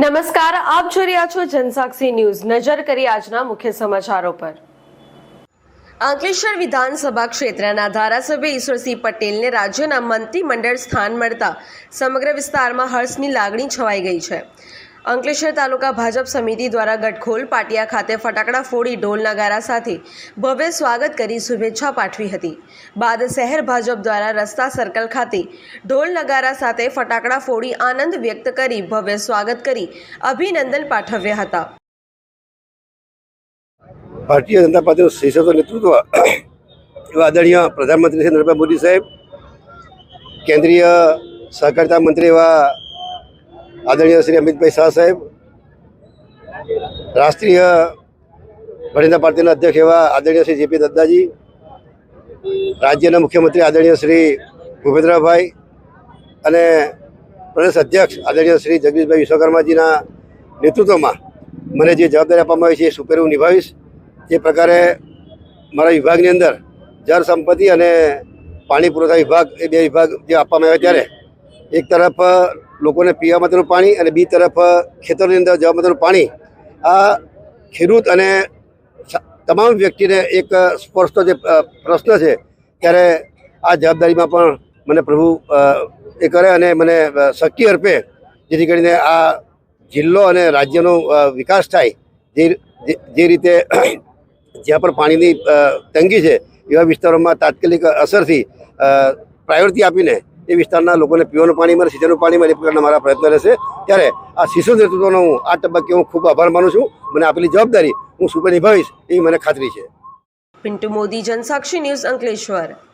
નમસ્કાર, આપ જોઈ રહ્યા છો જનસાક્ષી ન્યૂઝ. નજર કરી આજના મુખ્ય સમાચારો પર. અંકલેશ્વર વિધાનસભા ક્ષેત્રના ધારાસભ્ય ઈશ્વરસિંહ પટેલને રાજ્યના મંત્રીમંડળ સ્થાન મળતા સમગ્ર વિસ્તારમાં હર્ષની લાગણી છવાઈ ગઈ છે. અંકલેશ્વર તાલુકા ભાજપ સમિતિ દ્વારા ગટખોલ પાટિયા ખાતે ફટાકડા ફોડી ઢોલ નગારા સાથે ભવ્ય સ્વાગત કરી શુભેચ્છા પાઠવી હતી. બાદ શહેર ભાજપ દ્વારા રસ્તા સર્કલ ખાતે ઢોલ નગારા સાથે ફટાકડા ફોડી આનંદ વ્યક્ત કરી ભવ્ય સ્વાગત કરી અભિનંદન પાઠવ્યા હતા. ભારતીય જનતા પાર્ટીનું શીર્ષક નેતૃત્વ એવા આદરણીય પ્રધાનમંત્રી શ્રી નરેન્દ્રભાઈ મોદી સાહેબ, કેન્દ્રીય સહકારિતા મંત્રી એવા આદરણીય શ્રી અમિતભાઈ શાહ સાહેબ, રાષ્ટ્રીય ભારતીય પાર્ટીના અધ્યક્ષ એવા આદરણીય શ્રી જેપી નડ્ડાજી, રાજ્યના મુખ્યમંત્રી આદરણીય શ્રી ભૂપેન્દ્રભાઈ અને પ્રદેશ અધ્યક્ષ આદરણીય શ્રી જગદીશભાઈ વિશ્વકર્માજીના નેતૃત્વમાં મને જે જવાબદારી આપવામાં આવી છે એ સુપેર હું નિભાવીશ. જે પ્રકારે મારા વિભાગની અંદર જળ સંપત્તિ અને પાણી પુરવઠા વિભાગ, એ બે વિભાગ જે આપવામાં આવ્યા ત્યારે, એક તરફ લોકોને પીવા માટેનું પાણી અને બી તરફ ખેતરોની અંદર જવા માટેનું પાણી. આ ખેડૂત અને તમામ વ્યક્તિને એક સ્પર્શતો જે પ્રશ્ન છે, ત્યારે આ જવાબદારીમાં પણ મને પ્રભુ એ કરે અને મને શક્તિ અર્પે, જેથી કરીને આ જિલ્લો અને રાજ્યનો વિકાસ થાય. જે- જે રીતે જ્યાં પણ પાણીની તંગી છે, એવા વિસ્તારોમાં તાત્કાલિક અસરથી પ્રાયોરિટી આપીને એ વિસ્તારના લોકોને પીવાનું પાણી મળે, સિંચાઈનું પાણી મળે એ પ્રકારના મારા પ્રયત્ન રહેશે. ત્યારે આ શિશુ નેતૃત્વનો હું આ તબક્કે હું ખૂબ આભાર માનું છું. મને આપેલી જવાબદારી હું સુપર નિભાવીશ એવી મને ખાતરી છે. પિન્ટુ મોદી, જનસાક્ષી ન્યૂઝ અંકલેશ્વર.